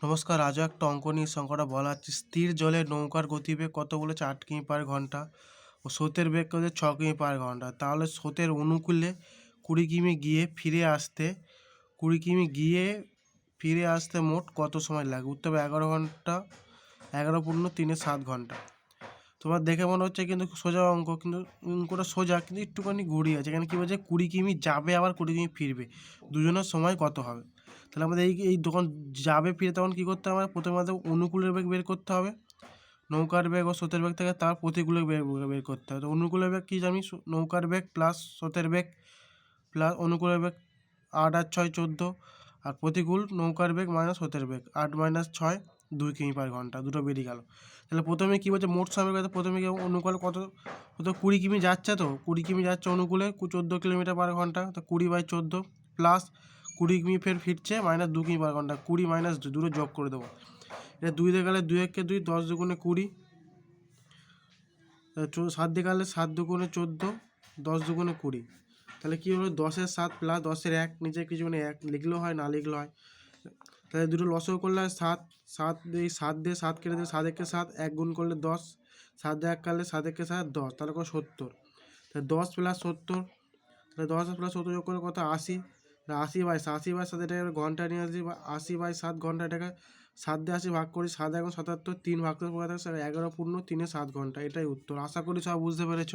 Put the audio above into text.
নমস্কার, আজও একটা অঙ্ক নিয়ে সংখ্যাটা বলা হচ্ছে স্থির জলে নৌকার গতিবেগ কত বলেছে আট কিমি পার ঘণ্টা। ও স্রোতের বেগ কত? ছ কিমি পার ঘণ্টা। তাহলে স্রোতের অনুকূলে কুড়ি কিমি গিয়ে ফিরে আসতে, কুড়ি কিমি গিয়ে ফিরে আসতে মোট কত সময় লাগে? উত্তর হবে এগারো ঘণ্টা, এগারো পূর্ণ তিনে সাত ঘণ্টা। তোমার দেখে মনে হচ্ছে কিন্তু সোজা অঙ্ক, কিন্তু অঙ্কটা সোজা, কিন্তু একটুখানি ঘুরিয়ে আছে। এখানে কী বলছে? কুড়ি কিমি যাবে, আবার কুড়ি কিমি ফিরবে। দুজনের সময় কত হবে? তাহলে আমাদের এই এই দোকান যাবে ফিরে তখন কী করতে হবে? প্রথমে আমাদের অনুকূলের বেগ বের করতে হবে। নৌকার বেগ ও স্রোতের বেগ থেকে তার প্রতিকূলের বেগ বের করতে হবে। তো অনুকূলের বেগ কী জানি? নৌকার বেগ প্লাস স্রোতের বেগ প্লাস অনুকূলের বেগ আট আর ছয় চোদ্দ আর প্রতিকূল নৌকার বেগ মাইনাস স্রোতের বেগ আট মাইনাস ছয় দুই কিমি পার ঘণ্টা, দুটো বেরিয়ে গেল। তাহলে প্রথমে কী বলছে? মোট সময় কথা প্রথমে কি অনুকূল কত কত কুড়ি কিমি যাচ্ছে তো? কুড়ি কিমি যাচ্ছে অনুকূলে চোদ্দ কিলোমিটার পার ঘণ্টা, তো কুড়ি বাই চোদ্দ প্লাস কুড়ি কিমি ফের ফিরছে মাইনাস দু কিমি পার ঘণ্টা, কুড়ি মাইনাস দুটো যোগ করে দেবো। এটা দুই দিয়ে গেলে দুই একে দুই, দশ দুগুণে কুড়ি। সাত দিয়ে গেলে সাত দুগুণে চোদ্দ, দশ দুগুণে কুড়ি। তাহলে কী হলো, দশের সাত প্লাস দশের এক, নিচে কিছু মানে এক, লিখলেও হয়, না লিখলেও হয়। তাহলে দুটো লসও করলে সাত সাত দিয়ে সাত দিয়ে সাত কেটে দিয়ে সাত একে সাত, এক গুণ করলে দশ, সাত দিয়ে এক কাটলে সাত একে সাত, দশ, তাহলে কত সত্তর? তাহলে দশ প্লাস সত্তর, তাহলে দশ প্লাস সত্তর যোগ করে কত? আশি। আশি বাই আশি বাই সাত এটাকে ঘণ্টা নিয়ে আসি বা আশি বাই সাত ঘণ্টা এটাকে সাত দিয়ে আশি ভাগ করি, সাত এখন সাতাত্তর, তিন ভাগ করে থাকে এগারো পূর্ণ তিনে সাত ঘণ্টা, এটাই উত্তর। আশা করি সব বুঝতে পেরেছ।